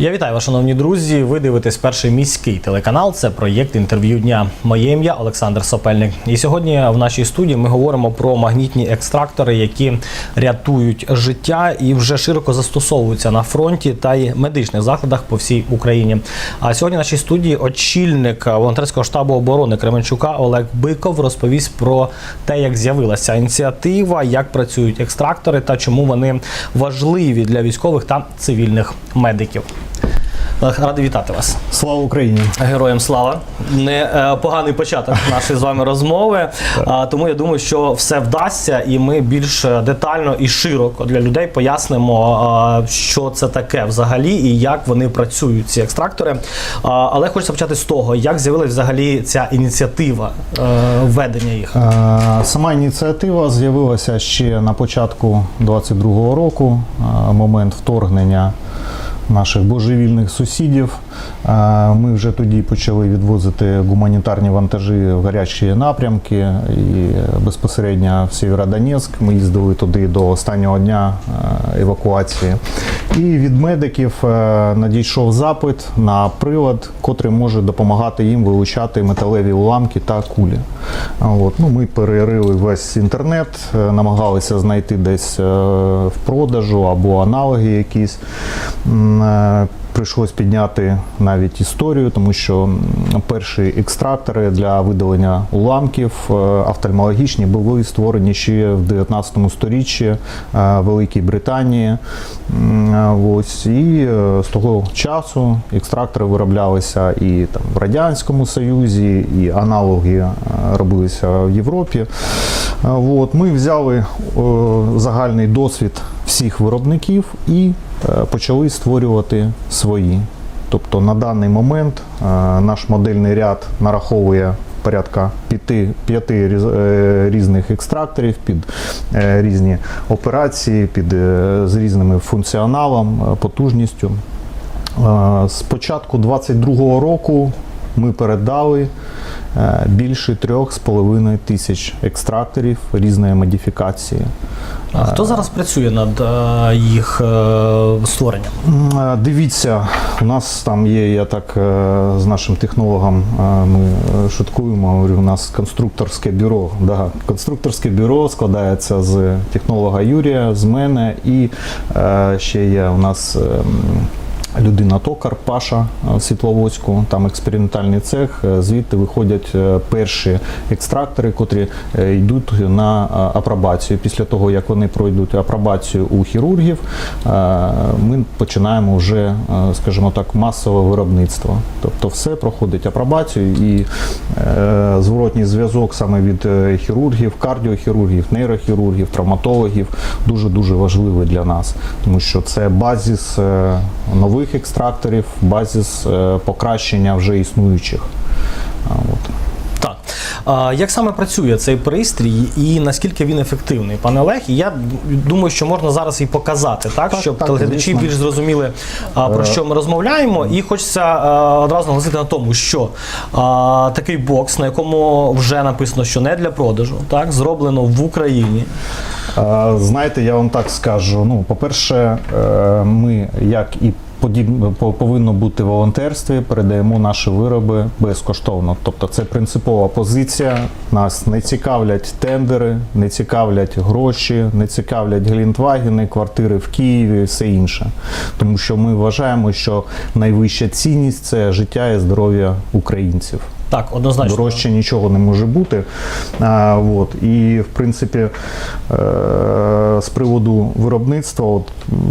Я вітаю вас, шановні друзі. Ви дивитесь перший міський телеканал. Це проєкт інтерв'ю дня. Моє ім'я Олександр Сопельник. І сьогодні в нашій студії ми говоримо про магнітні екстрактори, які рятують життя і вже широко застосовуються на фронті та й медичних закладах по всій Україні. А сьогодні в нашій студії очільник волонтерського штабу оборони Кременчука Олег Биков розповість про те, як з'явилася ініціатива, як працюють екстрактори та чому вони важливі для військових та цивільних медиків. Олег, радий вітати вас. Слава Україні! Героям слава. Не е, поганий початок нашої з вами розмови. А, тому я думаю, що все вдасться, і ми більш детально і широко для людей пояснимо, а, що це таке взагалі і як вони працюють, ці екстрактори. А, але хочеться почати з того, як з'явилася взагалі ця ініціатива е, введення їх. Е, Сама ініціатива з'явилася ще на початку 22-го року, е, момент вторгнення наших божевільних сусідів. Ми вже тоді почали відвозити гуманітарні вантажі в гарячі напрямки і безпосередньо в Сєвєродонецьк. Ми їздили туди до останнього дня е, евакуації. І від медиків е, надійшов запит на прилад, котрий може допомагати їм вилучати металеві уламки та кулі. От. Ну, ми перерили весь інтернет, е, намагалися знайти десь в продажу або аналоги якісь. Прийшлось підняти навіть історію, тому що перші екстрактори для видалення уламків е, офтальмологічні були створені ще в 19 сторіччі е, Великій Британії. Е, Ось і з того часу екстрактори вироблялися і там в Радянському Союзі, і аналоги робилися в Європі. От, ми взяли загальний досвід всіх виробників і почали створювати свої. Тобто на даний момент е, наш модельний ряд нараховує порядка п'яти, п'яти е, різних екстракторів під е, різні операції, під, е, з різними функціоналом, е, потужністю. Е, З початку 22-го року ми передали е, більше трьох з половиною тисяч екстракторів різної модифікації. А хто зараз працює над е, їх е, створенням? Дивіться, у нас там є, я так з нашим технологом ми шуткуємо. Говорю, у нас конструкторське бюро. Да, конструкторське бюро складається з технолога Юрія, з мене і ще є у нас. Людина токар Паша е, Світловодську, там експериментальний цех. е, Звідти виходять е, перші екстрактори, котрі йдуть на апробацію. Після того, як вони пройдуть апробацію у хірургів, ми починаємо вже, скажімо так, масове виробництво. Тобто все проходить апробацію і зворотній зв'язок саме від хірургів, кардіохірургів, нейрохірургів, травматологів дуже дуже важливий для нас, тому що це базіс е, нових екстракторів, базіс е, покращення вже існуючих. От. Так. А, як саме працює цей пристрій і наскільки він ефективний, пане Олег? І я думаю, що можна зараз і показати, так, Так, щоб так, телеглядачі більш зрозуміли, про що ми розмовляємо. І хочеться а, одразу наголосити на тому, що а, такий бокс, на якому вже написано, що не для продажу, так, зроблено в Україні. Е, Знаєте, я вам так скажу. Ну, по-перше, е, ми, як і повинно бути волонтерстві, передаємо наші вироби безкоштовно. Тобто це принципова позиція. Нас не цікавлять тендери, не цікавлять гроші, не цікавлять глінтвагени, квартири в Києві, все інше. Тому що ми вважаємо, що найвища цінність це життя і здоров'я українців. Так, однозначно. Дорожче нічого не може бути. А, от. І, в принципі, е, з приводу виробництва, от,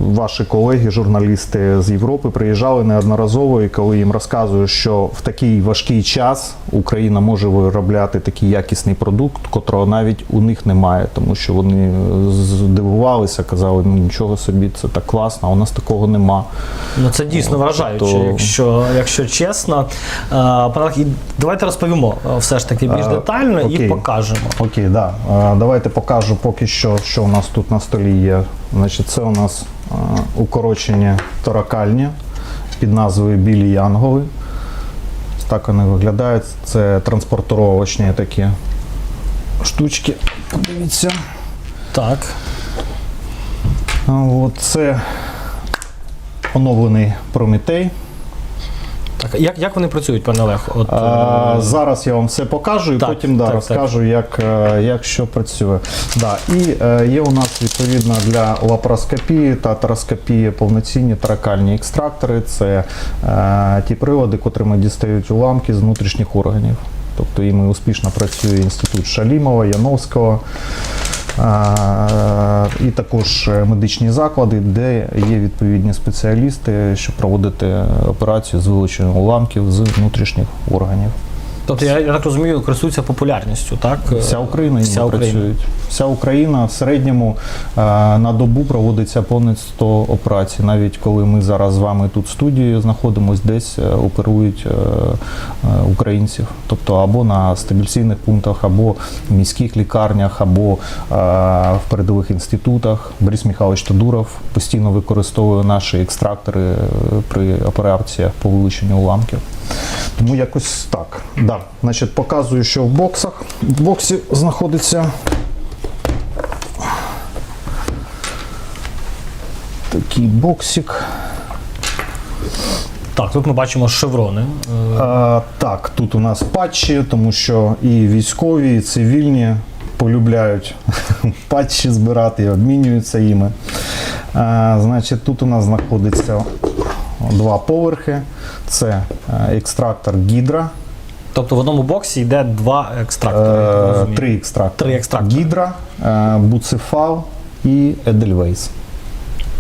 ваші колеги, журналісти з Європи, приїжджали неодноразово, і коли їм розказую, що в такий важкий час Україна може виробляти такий якісний продукт, котрого навіть у них немає, тому що вони здивувалися, казали, ну нічого собі, це так класно, а у нас такого нема. Ну це дійсно вражаюче, то- якщо, якщо чесно. Пане давайте розповімо все ж таки більш А, детально і окей. покажемо. Окей, да. Е, Давайте покажу поки що, що у нас тут на столі є. Значить, це у нас е, укорочені торакальні під назвою Білі Янголи. Так вони виглядають. Це транспортировочні такі штучки. Подивіться. Так. Це оновлений Прометей. Так, як, як вони працюють, пане Олег? От, А, е, зараз я вам все покажу і Так, потім да, так, розкажу, Як, е, як що працює. Да. І е, є у нас відповідно для лапароскопії та тароскопії повноцінні таракальні екстрактори. Це е, ті прилади, котрими дістають уламки з внутрішніх органів. Тобто іми успішно працює інститут Шалімова, Яновського. І також е, медичні заклади, де є відповідні спеціалісти, щоб проводити операцію з вилученням уламків з внутрішніх органів. Тобто, я, я так розумію, користуються популярністю, так? Вся Україна Вся Україна. працюють. Вся Україна в середньому е, на добу проводиться понад 100 операцій. Навіть коли ми зараз з вами тут в студії знаходимося, десь е, оперують е, е, українців. Тобто або на стабіляційних пунктах, або в міських лікарнях, або е, в передових інститутах. Борис Михайлович Тодуров постійно використовує наші екстрактори е, при операціях по вилученню уламків. Тому якось так. Да. Значить, показую, що в боксах. В боксі знаходиться такий боксик. Так, тут ми бачимо шеврони. Е, А, так, тут у нас патчі, тому що і військові, і цивільні полюбляють патчі збирати і обмінюються іми. А, значить, тут у нас знаходиться два поверхи. Це е, екстрактор гідра. Тобто в одному боксі йде два екстрактори. я так Е, розумію. Три екстрактори. Три екстрактори. Гідра, е, буцефал і Едельвейс.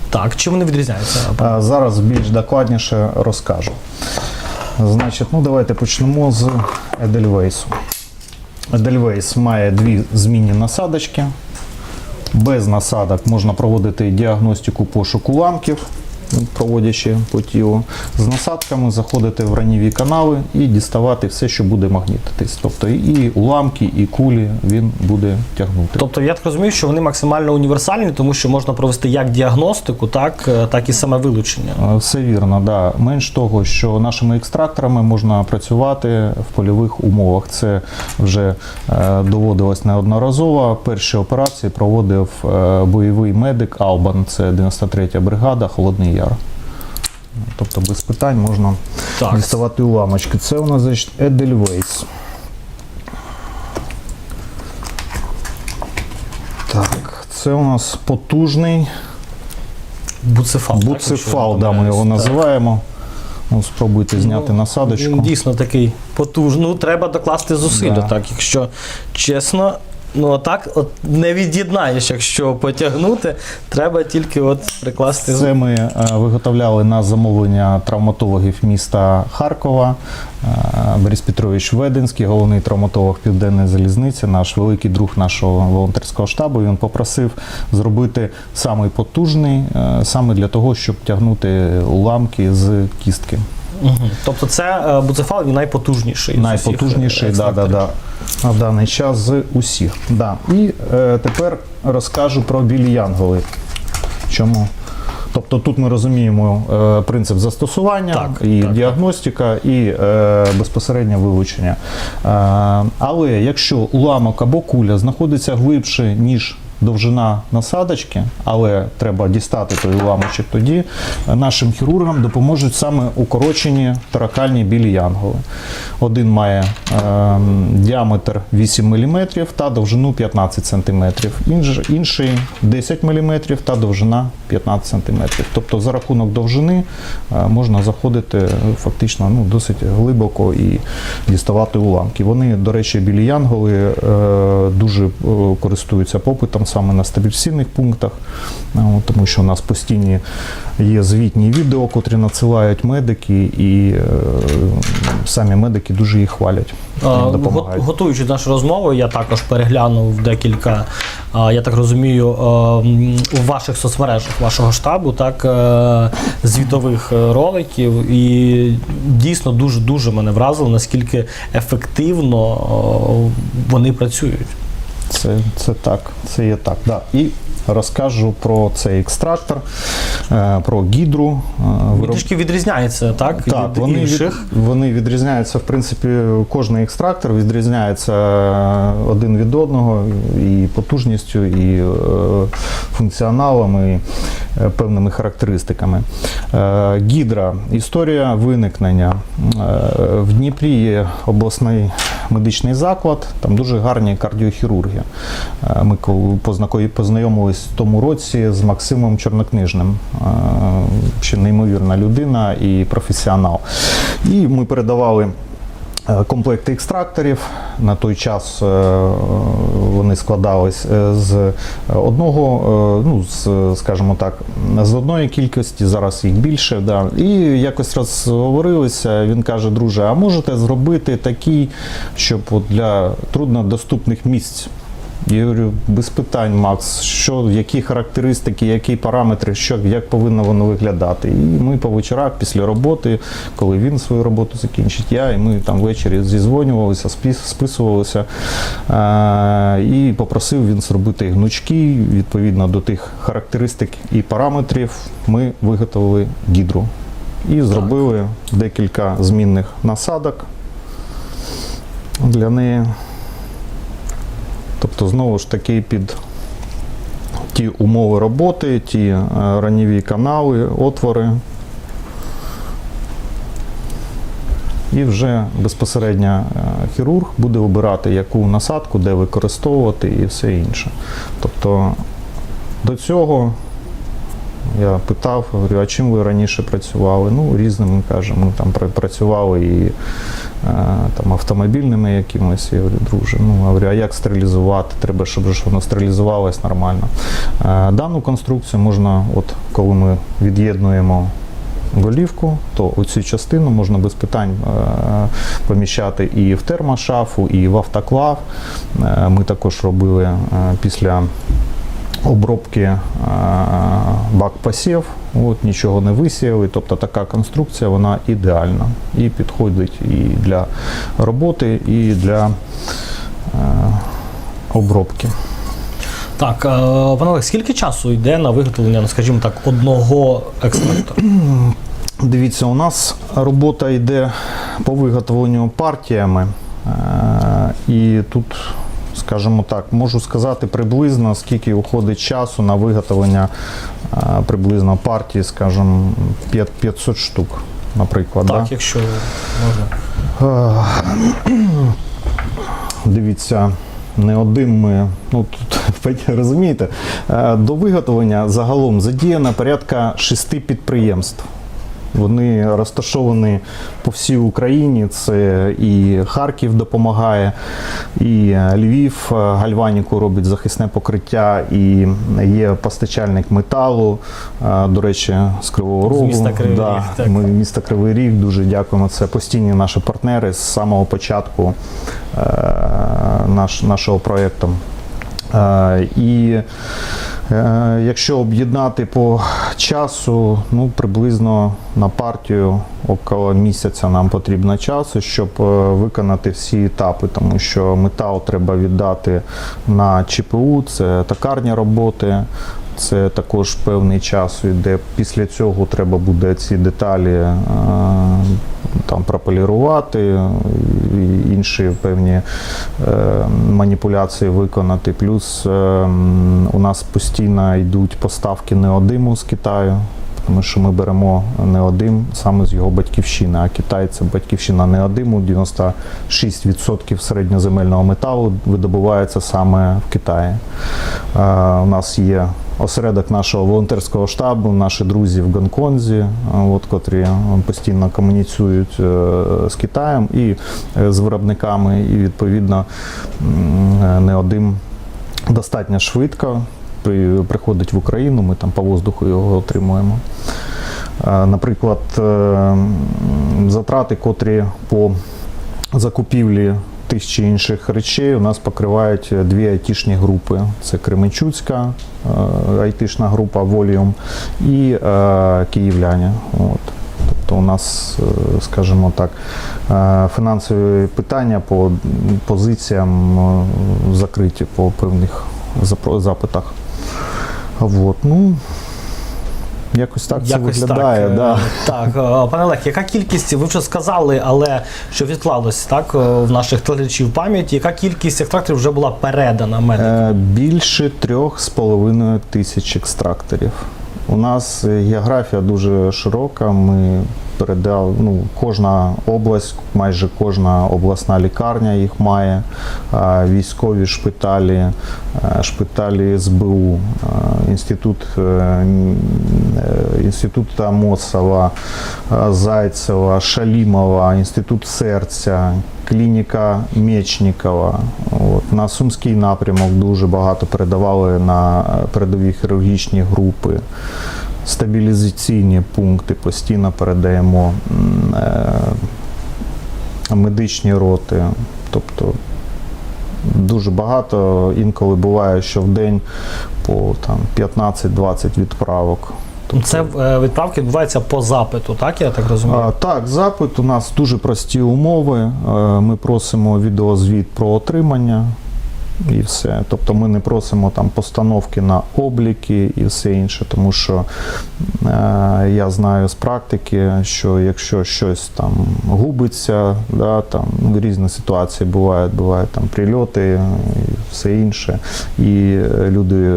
Так, чим вони відрізняються? Е, Зараз більш докладніше розкажу. Значить, ну давайте почнемо з Едельвейсу. Едельвейс має дві змінні насадочки. Без насадок можна проводити діагностику пошуку уламків, проводячи по тілу. З насадками заходити в раніві канали і діставати все, що буде магнітитись. Тобто і уламки, і кулі він буде тягнути. Тобто я так розумію, що вони максимально універсальні, тому що можна провести як діагностику, так, е, так і саме вилучення. Е, Все вірно, да. Менш того, що нашими екстракторами можна працювати в польових умовах. Це вже е, доводилось неодноразово. Перші операції проводив бойовий медик Албан, це 93-я бригада, Холодний Яр. Тобто без питань можна Так. діставати уламочки. Це у нас значить Едельвейс. Так, це у нас потужний Буцефал. Буцефал, я да, ми його. Так. називаємо. Ну, спробуйте зняти Ну, насадочку. Він дійсно такий потужний. Ну, треба докласти зусилля, Да. так, якщо чесно. Ну, так, от не від'єднаєш, якщо потягнути, треба тільки от прикласти Це ми е, виготовляли на замовлення травматологів міста Харкова. Е, Борис Петрович Веденський, головний травматолог Південної залізниці, наш великий друг нашого волонтерського штабу. Він попросив зробити самий потужний, е, саме для того, щоб тягнути уламки з кістки. Угу. Тобто це е, буцефал він найпотужніший. з усіх, Найпотужніший да, да, екстракторів. да, на даний час з усіх. Да. І е, тепер розкажу про білі янголи. Чому? Тобто тут ми розуміємо е, принцип застосування, Так, і так, діагностика, і е, безпосереднє вилучення. Е, але якщо уламок або куля знаходиться глибше, ніж довжина насадочки, але треба дістати той уламочок, тоді е, нашим хірургам допоможуть саме укорочені таракальні білі янголи. Один має е, діаметр 8 мм та довжину 15 см, інший 10 мм та довжина 15 см. Тобто за рахунок довжини е, можна заходити фактично ну, досить глибоко і діставати уламки. Вони, до речі, білі янголи е, дуже е, користуються попитом саме на стабіляційних пунктах, тому що у нас постійні є звітні відео, котрі надсилають медики, і е, самі медики дуже їх хвалять. Допомагають. Готуючи нашу розмову, я також переглянув декілька, я так розумію, у ваших соцмережах вашого штабу, так, е, звітових е, роликів. І дійсно дуже-дуже мене вразило, наскільки ефективно вони працюють. Це, це так, це є так. Да. І розкажу про цей екстрактор, е, про гідру. е, Він вироб- трішки відрізняється, так? так, від вони, від, вони відрізняються, в принципі, кожний екстрактор відрізняється е, один від одного і потужністю, і функціоналом, і певними характеристиками. Гідра, історія виникнення. В Дніпрі є обласний медичний заклад, там дуже гарні кардіохірурги. Ми коли в тому році з Максимом Чорнокнижним. Е, Ще неймовірна людина і професіонал. І ми передавали е, комплекти екстракторів. На той час е, вони складались з одного, ну, з, скажімо так, з одної кількості, зараз їх більше. Да. І якось розговорилися. Він каже: друже, а можете зробити такий, щоб для труднодоступних місць я говорю, без питань, Макс, що, які характеристики, які параметри, що, як повинно воно виглядати. І ми по вечорах після роботи, коли він свою роботу закінчить, я, і ми там ввечері зізвонювалися, списувалися. Е- і попросив він зробити гнучки відповідно до тих характеристик і параметрів. Ми виготовили гідру. І зробили декілька змінних насадок для неї. Тобто, знову ж таки, під ті умови роботи, ті е, раніві канали, отвори. І вже безпосередньо е, хірург буде обирати, яку насадку, де використовувати і все інше. Тобто до цього я питав, говорю, а чим ви раніше працювали? Ну, різними кажемо, ми там працювали і е, там, автомобільними якимось. Я говорю, друже, ну говорю, а як стерилізувати? Треба, щоб воно стерилізувалось нормально. Е, Дану конструкцію можна, от коли ми від'єднуємо голівку, то оцю частину можна без питань е, поміщати і в термошафу, і в автоклав. Ми також робили після обробки е, бак посів, от нічого не висіяли. Тобто така конструкція вона ідеальна і підходить і для роботи, і для е, обробки. Так, е, пане Олег, скільки часу йде на виготовлення, ну, скажімо так, одного екстрактора? Дивіться, у нас робота йде по виготовленню партіями. І тут, скажімо так, можу сказати приблизно, скільки уходить часу на виготовлення е, приблизно партії, скажімо, 500 штук, наприклад. Так, да? якщо можна. Е, Дивіться, не один ми. Ну тут розумієте, е, до виготовлення загалом задіяно порядка шести підприємств. Вони розташовані по всій Україні. Це і Харків допомагає, і Львів е, гальваніку робить захисне покриття, і є постачальник металу. е, До речі, з Кривого З міста Кривий да, Ріг, так. Ми міста Кривий Ріг дуже дякуємо. Це постійні наші партнери з самого початку е, наш, нашого проєкту. Е, і е, якщо об'єднати по часу, ну приблизно на партію около місяця нам потрібно часу, щоб е, виконати всі етапи, тому що метал треба віддати на ЧПУ, це токарні роботи. Це також певний час йде. Після цього треба буде ці деталі е, там прополірувати, інші певні е, маніпуляції виконати. Плюс е, у нас постійно йдуть поставки неодиму з Китаю. Тому що ми беремо неодим саме з його батьківщини, а Китай це батьківщина неодиму. 96% середньоземельного металу видобувається саме в Китаї. Е, У нас є осередок нашого волонтерського штабу, наші друзі в Гонконзі, е, от, котрі постійно комуніцюють е, з Китаєм і е, з виробниками, і відповідно м, е, неодим достатньо швидко приходить в Україну, ми там по воздуху його отримуємо. Е, Наприклад, е, затрати, котрі по закупівлі тих чи інших речей у нас покривають дві айтішні групи. Це Кременчуцька е, айтішна група Volume і е, київляні. От. Тобто у нас, е, скажімо так, е, фінансові питання по позиціям е, закриті по певних запитах. Вот, ну, якось так це виглядає. так. е, Да. Так, е, пане Олег, яка кількість, ви вже сказали, але що відклалось так е, в наших телеглядачів пам'яті, яка кількість екстракторів вже була передана медикам? Більше трьох з половиною тисяч екстракторів. У нас географія дуже широка. Ми передали, ну, кожна область, майже кожна обласна лікарня їх має, військові шпиталі, е, шпиталі СБУ, е, інститут, е, інститут Амосова, е, Зайцева, Шалімова, інститут серця, клініка Мечникова. От. На Сумський напрямок дуже багато передавали на передові хірургічні групи. Стабілізаційні пункти постійно передаємо е, медичні роти. Тобто дуже багато. Інколи буває, що в день по там, 15-20 відправок. Це е, відправки відбуваються по запиту, так я так розумію? А, так, запит у нас дуже прості умови. Е, Ми просимо відеозвіт про отримання і все. Тобто ми не просимо там постановки на обліки і все інше, тому що е, я знаю з практики, що якщо щось там губиться, да, там різні ситуації бувають, бувають там прильоти і все інше, і е, люди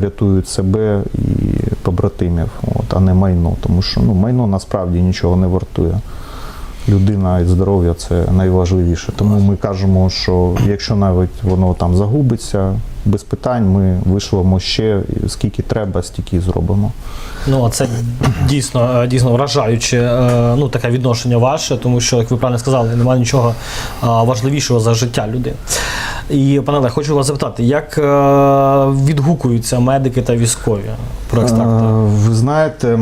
рятують себе і побратимів, от, а не майно, тому що ну, майно насправді нічого не вартує. Людина і здоров'я це найважливіше. Тому ми кажемо, що якщо навіть воно там загубиться, без питань ми вишлемо ще скільки треба, стільки зробимо. Ну, а це дійсно, е, дійсно вражаюче е, ну, таке відношення ваше, тому що, як ви правильно сказали, немає нічого е, важливішого за життя людини. І, пане Олег, хочу вас запитати, як відгукуються медики та військові про Е, екстрактор? Ви знаєте,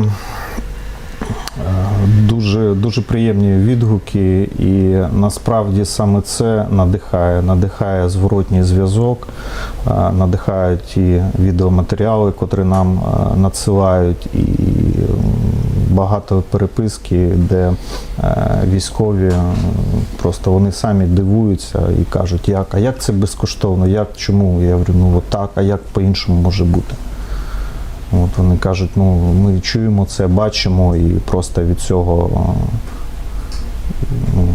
дуже, дуже приємні відгуки, і насправді саме це надихає. Надихає зворотній зв'язок, е, надихають ті відеоматеріали, котрі нам е, надсилають, і багато переписки, де е, військові просто вони самі дивуються і кажуть, як, а як це безкоштовно, як, чому? Я говорю, ну так, а як по-іншому може бути? От вони кажуть, ну ми чуємо це, бачимо, і просто від цього ну,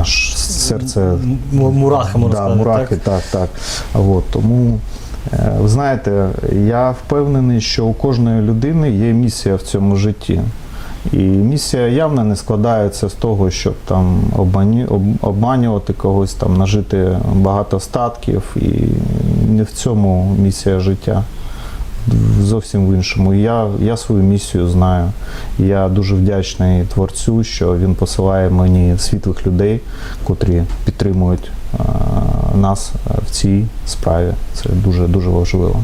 аж серце Мурахи, можна да, сказати. мурахи, так? так, так. От, тому е, ви знаєте, я впевнений, що у кожної людини є місія в цьому житті. І місія явно не складається з того, щоб там обманювати когось, там нажити багато статків. І не в цьому місія життя. Зовсім в іншому. Я, я свою місію знаю. Я дуже вдячний творцю, що він посилає мені світлих людей, котрі підтримують е, нас в цій справі. Це дуже дуже важливо.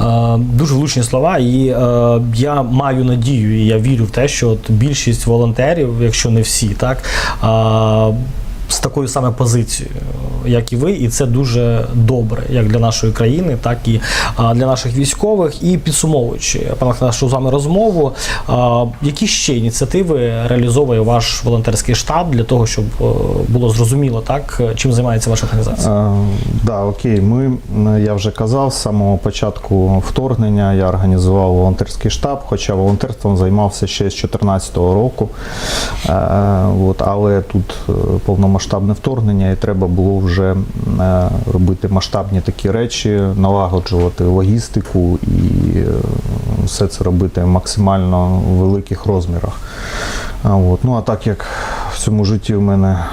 Е, Дуже влучні слова, і е, я маю надію, і я вірю в те, що от більшість волонтерів, якщо не всі, так е, з такою саме позицією, як і ви, і це дуже добре, як для нашої країни, так і для наших військових. І підсумовуючи пане нашу з вами розмову, які ще ініціативи реалізовує ваш волонтерський штаб для того, щоб е, було зрозуміло, так чим займається ваша організація? Е, да, окей, ми, я вже казав, з самого початку вторгнення я організував волонтерський штаб, хоча волонтерством займався ще з 2014 року. Е, от, але тут е, повномасштабне вторгнення і треба було вже е, робити масштабні такі речі, налагоджувати логістику і е, все це робити максимально в великих розмірах. От. Ну а так як в цьому житті в мене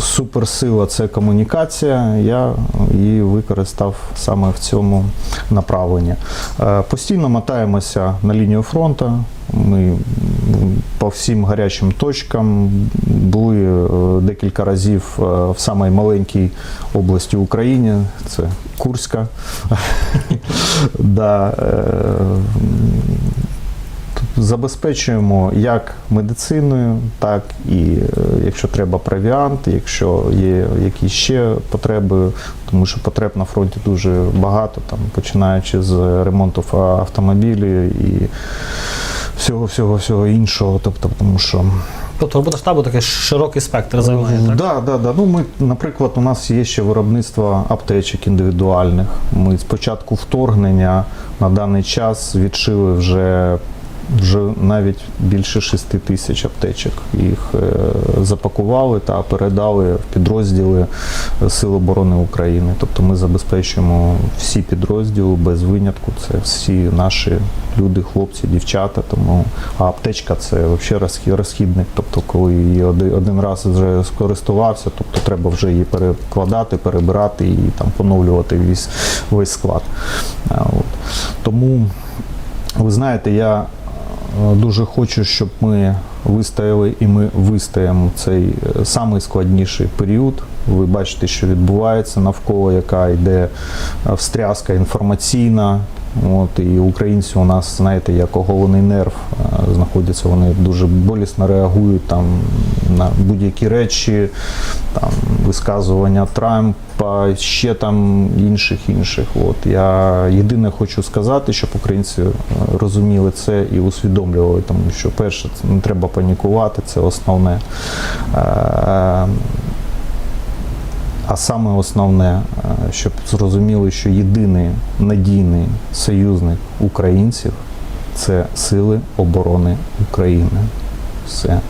суперсила це комунікація, я її використав саме в цьому направленні. Е, Постійно мотаємося на лінію фронту. Ми по всім гарячим точкам були е, декілька разів е, в самій маленькій області України, це Курська. Е, забезпечуємо як медициною, так і якщо треба провіант, якщо є якісь ще потреби, тому що потреб на фронті дуже багато, там починаючи з ремонту автомобілів і всього, всього, всього іншого. Тобто, тому що Тобто робота штабу такий широкий спектр займає. Так? Да, да, да. Ну, ми, наприклад, у нас є ще виробництво аптечок індивідуальних. Ми з початку вторгнення на даний час відшили вже, вже навіть більше 6 тисяч аптечок. Їх е, запакували та передали в підрозділи Сил оборони України. Тобто ми забезпечуємо всі підрозділи без винятку. Це всі наші люди, хлопці, дівчата. Тому а аптечка це взагалі розхідник. Тобто, коли її один, раз вже скористувався, тобто треба вже її перекладати, перебирати і там поновлювати весь, весь склад. От. Тому, ви знаєте, я е, дуже хочу, щоб ми вистояли і ми вистоїмо цей найскладніший період. Ви бачите, що відбувається навколо, яка йде е, встряска інформаційна. От, і українці у нас, знаєте, як оголений нерв е, знаходяться, вони дуже болісно реагують там на будь-які речі, там висказування Трампа, ще там інших інших. От я єдине хочу сказати, щоб українці е, розуміли це і усвідомлювали, тому що перше, це не треба панікувати, це основне. А саме основне, е, щоб зрозуміли, що єдиний надійний союзник українців це Сили оборони України. Все.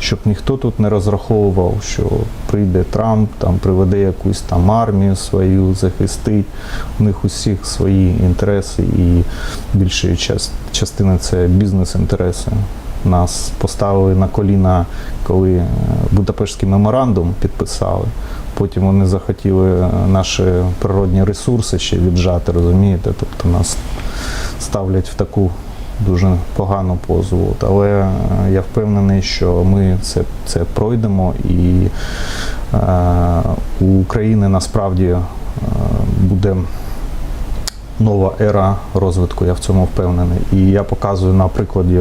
Щоб ніхто тут не розраховував, що прийде Трамп, там приведе якусь там армію свою, захистить. У них усіх свої інтереси, і більша час- частина це бізнес-інтереси. Нас поставили на коліна, коли е, Будапештський меморандум підписали. Потім вони захотіли е, наші природні ресурси ще віджати, розумієте? Тобто нас ставлять в таку дуже погану позу. От. Але е, я впевнений, що ми це, це пройдемо і е, у України насправді буде нова ера розвитку, я в цьому впевнений. І я показую на прикладі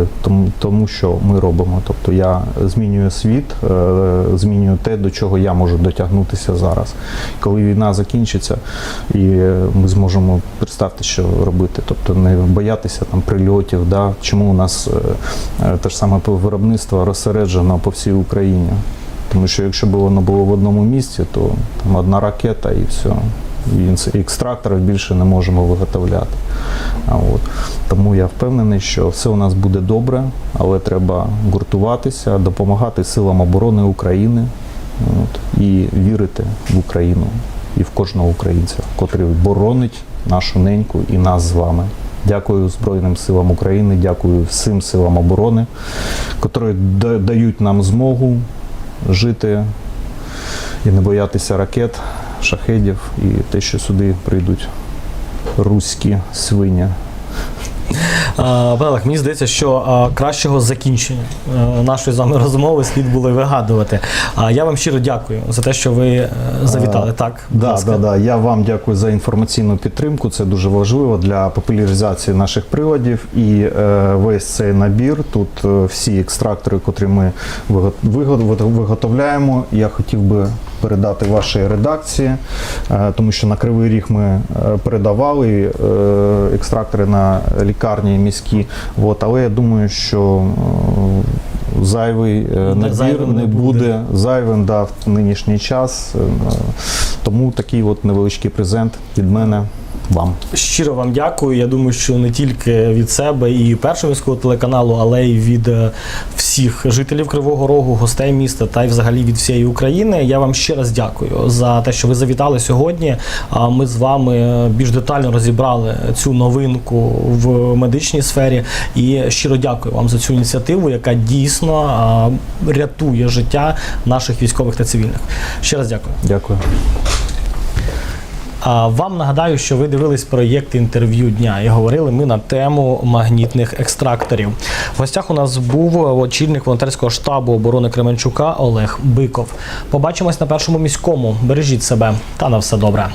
тому, що ми робимо. Тобто я змінюю світ, е, змінюю те, до чого я можу дотягнутися зараз. Коли війна закінчиться, і ми зможемо представте, що робити. Тобто не боятися там прильотів. Да? Чому у нас е, е, те ж саме виробництво розсереджено по всій Україні? Тому що якщо б воно було в одному місці, то там одна ракета і все. Екстракторів більше не можемо виготовляти. От. Тому я впевнений, що все у нас буде добре, але треба гуртуватися, допомагати силам оборони України от, і вірити в Україну і в кожного українця, котрий боронить нашу неньку і нас з вами. Дякую Збройним силам України, дякую всім силам оборони, котрі да- дають нам змогу жити і не боятися ракет, шахедів і те, що сюди прийдуть руські свині. А, Олег, мені здається, що а, кращого закінчення е, нашої з вами розмови слід було вигадувати. А я вам щиро дякую за те, що ви е, завітали. Так, будь Да, да, да. Я вам дякую за інформаційну підтримку. Це дуже важливо для популяризації наших приладів. І е, весь цей набір, тут е, всі екстрактори, котрі ми виго- виго- виготовляємо. Я хотів би передати вашій редакції, е, тому що на Кривий Ріг ми е, передавали е, екстрактори на лікарні міські. От, але я думаю, що зайвий набір не буде. зайвим да, в нинішній час. Тому такий от невеличкий презент від мене вам. Щиро вам дякую. Я думаю, що не тільки від себе і першого міського телеканалу, але й від е, всіх жителів Кривого Рогу, гостей міста та й взагалі від всієї України. Я вам ще раз дякую за те, що ви завітали сьогодні. А Ми з вами більш детально розібрали цю новинку в медичній сфері. І щиро дякую вам за цю ініціативу, яка дійсно рятує життя наших військових та цивільних. Ще раз дякую. Дякую. Вам нагадаю, що ви дивились проєкт інтерв'ю дня і говорили ми на тему магнітних екстракторів. В гостях у нас був очільник волонтерського штабу оборони Кременчука Олег Биков. Побачимось на першому міському. Бережіть себе та на все добре.